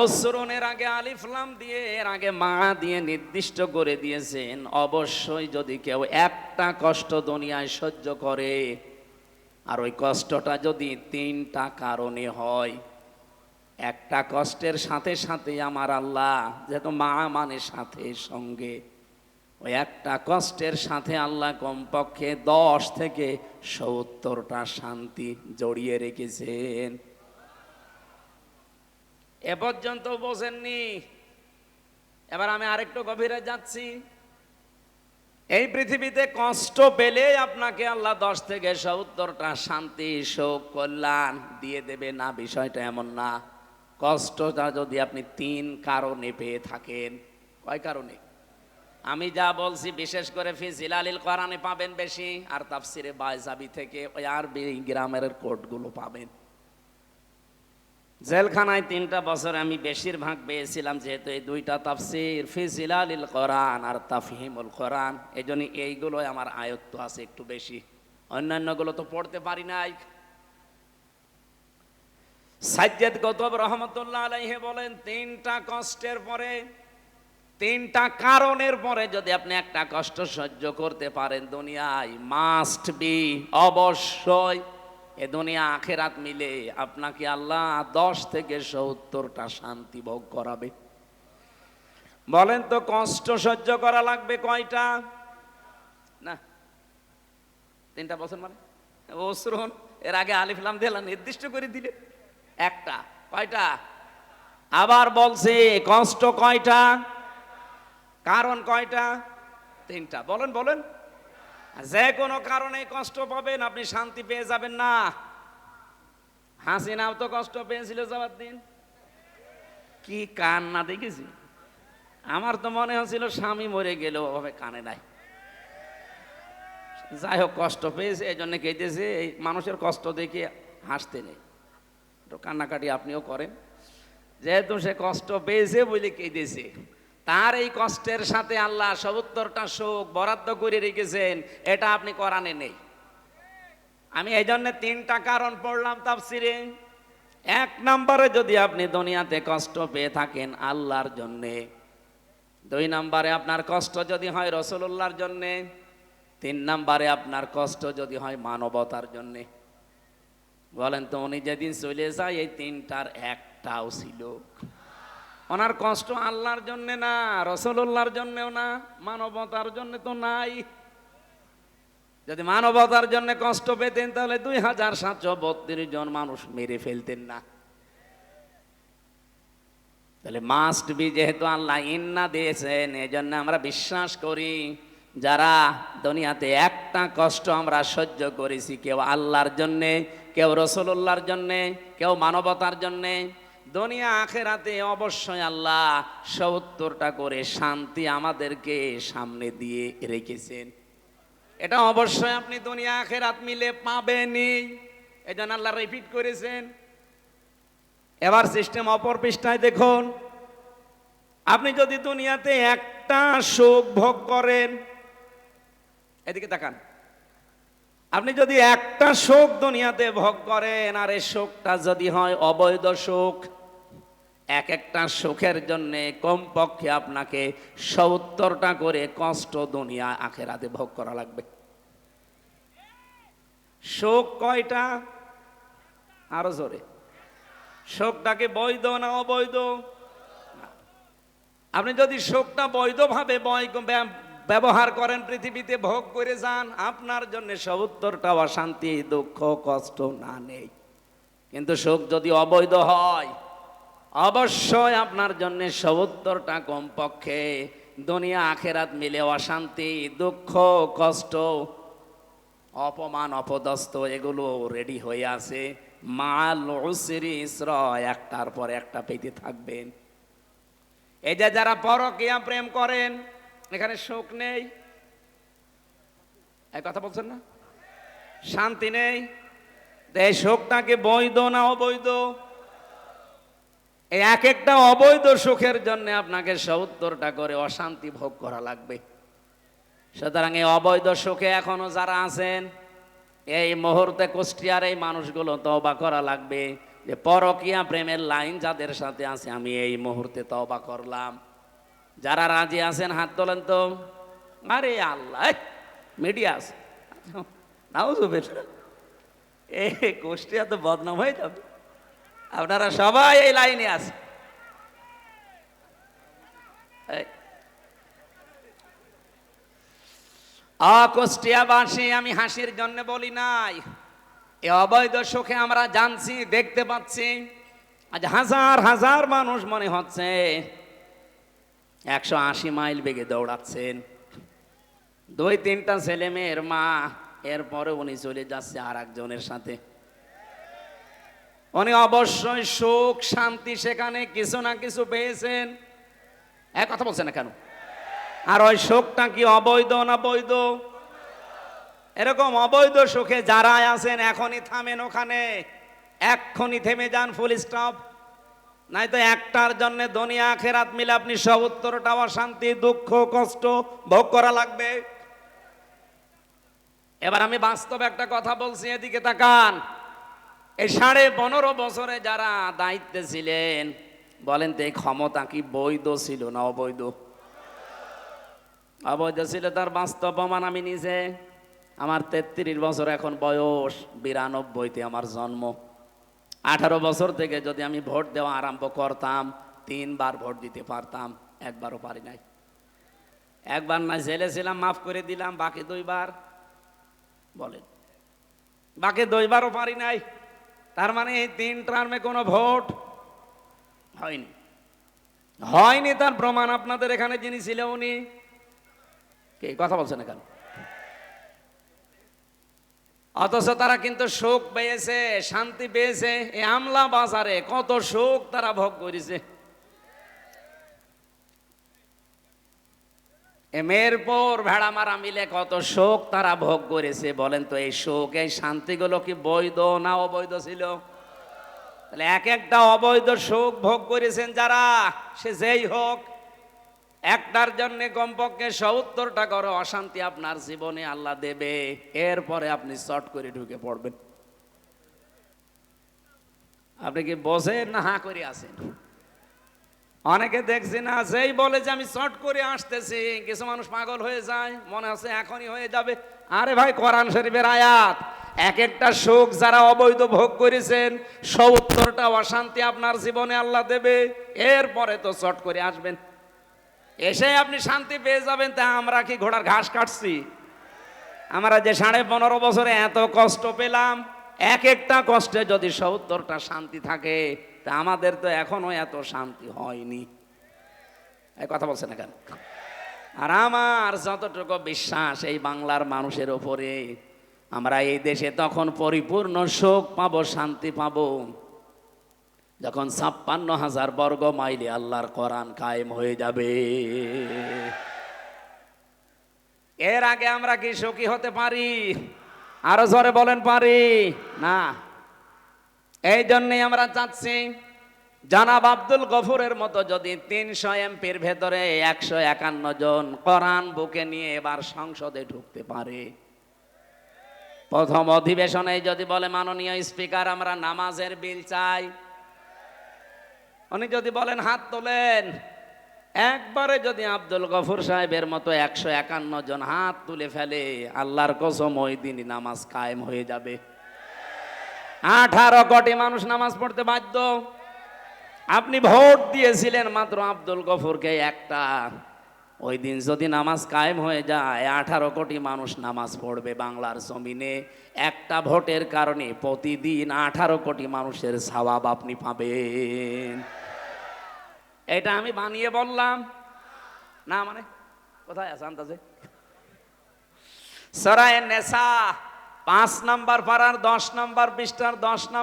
অসরণের আগে আলিফলাম দিয়ে, এর আগে মা দিয়ে নির্দিষ্ট করে দিয়েছেন, অবশ্যই যদি কেউ একটা কষ্ট দুনিয়ায় সহ্য করে, আর ওই কষ্টটা যদি তিনটা কারণে হয়, একটা কষ্টের সাথে সাথে আমার আল্লাহ যেহেতু মা মানে সাথে, সঙ্গে, ওই একটা কষ্টের সাথে আল্লাহ কমপক্ষে দশ থেকে সত্তরটা শান্তি জড়িয়ে রেখেছেন। এ পর্যন্ত বোঝেননি এবার আমি আরেকটু গভীরে যাচ্ছি। এই পৃথিবীতে কষ্ট পেলে আপনাকে আল্লাহ দশ থেকে সত্তরটা শান্তি শোক কল্যাণ দিয়ে দেবে। না, বিষয়টা এমন না। কষ্টটা যদি আপনি তিন কারণে পেয়ে থাকেন। কয় কারণে? আমি যা বলছি বিশেষ করে ফিজিল আলিল কোরআনে পাবেন বেশি, আর তাফসিরে বাইজাবি থেকে ওই আরবি গ্রামের কোর্টগুলো পাবেন। জেলখানায় তিনটা বছর আমি বেশিরভাগ পেয়েছিলাম, যেহেতু এই দুইটা তাফসির ফিজিলালিল কোরআন আর তাফহিমুল কোরআন। এই জন্য এইগুলোই আমার আয়ত্ত আছে একটু বেশি। অন্যান্যগুলো তো পড়তে পারি নাই। সাজ্জাদ গতব রহমতুল্লাহ আলাইহে বলেন, তিনটা কষ্টের পরে, তিনটা কারণের পরে যদি আপনি একটা কষ্ট সহ্য করতে পারেন, দুনিয়ায় মাস্ট বি অবশ্যই এ দুনিয়া আখেরাত মিলে আপনাকে আল্লাহ দশ থেকে সত্তরটা শান্তি ভোগ করাবে। বলেন তো, কষ্ট সহ্য করা লাগবে কয়টা? না, তিনটা বছর মানে? ওসরুন এর আগে আলিফলাম দিলাম নির্দিষ্ট করে দিলে। একটা, কয়টা? আবার বলছে, কষ্ট কয়টা? কারণ কয়টা? তিনটা, বলেন বলেন। যে কোনো কারণে কষ্ট পাবেন, আপনি শান্তি পেয়ে যাবেন না। হাসিনাও তো কষ্ট পেয়েছিল যাওয়ার দিন। কি কান না দেখেছি? আমার তো মনে হচ্ছিল স্বামী মরে গেল ওভাবে কানে নাই। যাই হোক, কষ্ট পেয়েছে, এই জন্য কেঁদেছে, এই মানুষের কষ্ট দেখে হাসতে নেই। একটু কান্নাকাটি আপনিও করেন। যেহেতু সে কষ্ট পেয়েছে বলে কেঁদেছে। তার এই কষ্টের সাথে আল্লাহ সত্তরটা শোক বরাদ্দ করে রেখেছেন, এটা আপনি করানে নেই। আমি এই জন্য তিনটা কারণ পড়লাম তাফসিরে। এক নম্বরে যদি আপনি দুনিয়াতে কষ্ট পেয়ে থাকেন আল্লাহর জন্যে, দুই নম্বরে আপনার কষ্ট যদি হয় রসুল্লাহর জন্যে, তিন নম্বরে আপনার কষ্ট যদি হয় মানবতার জন্যে। বলেন তো, উনি যেদিন চলে যায়, এই তিনটার একটাও ছিল। ওনার কষ্ট আল্লাহর জন্যে না রসুল্লাহর জন্যও না, মানবতার জন্য তো নাই। যদি মানবতার জন্য কষ্ট পেতেন, তাহলে দুই হাজার সাতশো বত্রিশ জন মানুষ মেরে ফেলতেন না। তাহলে মাস্ট বি যেহেতু আল্লাহ ইন্না দিয়েছেন এই জন্য আমরা বিশ্বাস করি, যারা দুনিয়াতে একটা কষ্ট আমরা সহ্য করেছি, কেউ আল্লাহর জন্যে, কেউ রসুল্লাহর জন্যে, কেউ মানবতার জন্যে দুনিয়া আখেরাতে অবশ্যই আল্লাহ সত্তরটা করে শান্তি আমাদেরকে সামনে দিয়ে রেখেছেন। এটা অবশ্যই আপনি দুনিয়া আখেরাত মিলে পাবেনই। এই জন্য আল্লাহ রিপিট করেছেন। এবার সিস্টেম অপর পৃষ্ঠায় দেখুন। আপনি যদি দুনিয়াতে একটা সুখ ভোগ করেন, এদিকে তাকান। আপনি যদি একটা শোক দুনিয়াতে ভোগ করেন, আর এই শোকটা যদি হয় অবৈধ শোক এক একটা সুখের জন্য কমপক্ষে আপনাকে সত্তরটা করে কষ্ট দুনিয়া আখেরাতে ভোগ করা লাগবে। শোক কয়টা? আরও জোরে। শোকটাকে বৈধ না অবৈধ? আপনি যদি শোকটা বৈধভাবে ব্যবহার করেন পৃথিবীতে, ভোগ করে যান, আপনার জন্য সত্তরটা অশান্তি, দুঃখ, কষ্ট না নেই। কিন্তু শোক যদি অবৈধ হয় অবশ্যই আপনার জন্য সত্তরটা কমপক্ষে দুনিয়া আখেরাত মিলে অশান্তি, দুঃখ, কষ্ট, অপমান, অপদস্থ এগুলো রেডি হয়ে আছে। মাল উসরি একটার পর একটা পেতে থাকবেন। এই যে যারা পরকিয়া প্রেম করেন, এখানে শোক নেই। এক কথা বলছেন না? শান্তি নেই। শোকটাকে বৈধ না অবৈধ? এই এক একটা অবৈধ সুখের জন্য আপনাকে সত্তরটা করে অশান্তি ভোগ করা লাগবে। সুতরাং এই অবৈধ সুখে এখনও যারা আছেন, এই মুহূর্তে কুষ্টিয়ার এই মানুষগুলো তবা করা লাগবে। যে পরকিয়া প্রেমের লাইন যাদের সাথে আছে, আমি এই মুহূর্তে তবা করলাম। যারা রাজি আছেন, হাত তোলেন তো। আরে আল্লাহ মিডিয়া আছে। এ কুষ্টিয়া তো বদনাম হয়ে যাবে। আপনারা সবাই এই লাইনে আছে আমি হাসির জন্য বলি নাই। এ অবৈধ সুখে আমরা জানছি, দেখতে পাচ্ছি। আজ হাজার হাজার মানুষ মনে হচ্ছে একশো আশি মাইল বেগে দৌড়াচ্ছেন। দুই, তিনটা ছেলে মেয়ের মা, এরপরে উনি চলে যাচ্ছে আর একজনের সাথে। উনি অবশ্যই সুখ, শান্তি সেখানে কিছু না কিছু পেয়েছেন। এক কথা বলছেন না কেন? আর ওই শোকটা কি অবৈধ না বৈধ? এরকম অবৈধ সুখে যারা আছেন, এখনই থামেন ওখানে। এক্ষুনি থেমে যান ফুল স্টপ নাই তো একটার জন্য দুনিয়া খেরাত মিলে আপনি সত্তরটা অশান্তি, দুঃখ, কষ্ট ভোগ করা লাগবে। এবার আমি বাস্তব একটা কথা বলছি, এদিকে তাকান। এই সাড়ে পনেরো বছরে যারা দায়িত্বে ছিলেন, বলেন তো এই ক্ষমতা কি বৈধ ছিল না অবৈধ? অবৈধ ছিল তার বাস্তব প্রমাণ আমি নিজে। আমার তেত্রিশ বছর এখন বয়স, বিরানব্বইতে আমার জন্ম। আঠারো বছর থেকে যদি আমি ভোট দেওয়া আরম্ভ করতাম, তিনবার ভোট দিতে পারতাম, একবারও পারি নাই। একবার না জেলে ছিলাম, মাফ করে দিলাম, বাকি দুইবার বলেন। বাকি দুইবারও পারি নাই। তার মানে এই তিন টার্মে কোনো ভোট হয়নি। হয়নি তার প্রমাণ আপনাদের এখানে যিনি ছিল উনি। কে? কথা বলছেন এখানে। অথচ তারা কিন্তু সুখ পেয়েছে, শান্তি পেয়েছে, এই আমলা বাজারে কত সুখ তারা ভোগ করেছে। এ মেয়ের পর ভেড়া মারা মিলে কত শোক তারা ভোগ করেছে। বলেন তো, এই শোক, এই শান্তিগুলো কি বৈধ না অবৈধ ছিল? তাহলে এক একটা অবৈধ শোক ভোগ করেছেন যারা, সে যেই হোক, একটার জন্য কমপক্ষে সত্তরটা করে, অশান্তি আপনার জীবনে আল্লাহ দেবে। এরপরে আপনি শর্ট করে ঢুকে পড়বেন। আপনি কি বসেন না হা করে আছেন? অনেকে দেখছি না, যেই বলে যে আমি শর্ট করে আসতেছি, কিছু মানুষ পাগল হয়ে যায়, মনে হচ্ছে এখনই হয়ে যাবে। আরে ভাই, কোরআন শরীফের আয়াত এক একটা সুখ যারা অবৈধ ভোগ করেছেন, সত্তরটা অশান্তি আপনার জীবনে আল্লাহ দেবে, এরপরে তো শর্ট করে আসবেন। এসে আপনি শান্তি পেয়ে যাবেন, তা আমরা কি ঘোড়ার ঘাস কাটছি? আমরা যে সাড়ে পনেরো বছরে এত কষ্ট পেলাম এক একটা কষ্টে যদি সত্তরটা শান্তি থাকে, তা আমাদের তো এখনও এত শান্তি হয়নি। কথা বলছে না কেন? আর আমার যতটুকু বিশ্বাস এই বাংলার মানুষের ওপরে আমরা এই দেশে তখন পরিপূর্ণ সুখ পাবো, শান্তি পাবো। যখন ছাপ্পান্ন হাজার বর্গ মাইলে আল্লাহর কোরআন কায়েম হয়ে যাবে। এর আগে আমরা কি সুখী হতে পারি? আরও জোরে বলেন পারি? না। এই জন্যই আমরা চাচ্ছি, জানাব আব্দুল গফুরের মতো যদি তিনশো এমপির ভেতরে একশো একান্ন জন কোরআন বুকে নিয়ে এবার সংসদে ঢুকতে পারে। প্রথম অধিবেশনে যদি বলে, মাননীয় স্পিকার, আমরা নামাজের বিল চাই। উনি যদি বলেন, হাত তোলেন। একবারে যদি আব্দুল গফুর সাহেবের মতো একশো একান্ন জন হাত তুলে ফেলে, আল্লাহর কসম ওই দিনই নামাজ কায়েম হয়ে যাবে। আঠারো কোটি মানুষ নামাজ পড়তে বাধ্য। আপনি ভোট দিয়েছিলেন মাত্র আব্দুল গফুরকে একটা। ওই দিন যদি নামাজ কায়েম হয়ে যায়, আঠারো কোটি মানুষ নামাজ পড়বে বাংলার জমিনে। একটা ভোটের কারণে প্রতিদিন আঠারো কোটি মানুষের সওয়াব আপনি পাবেন। এটা আমি বানিয়ে বললাম। না মানে? কোথায় আছে আন্দাজে? সরায় নেশা পাঁচ নাম্বার পাড়ার, দশ নাম্বার পৃষ্ঠার, দশ নাম্বার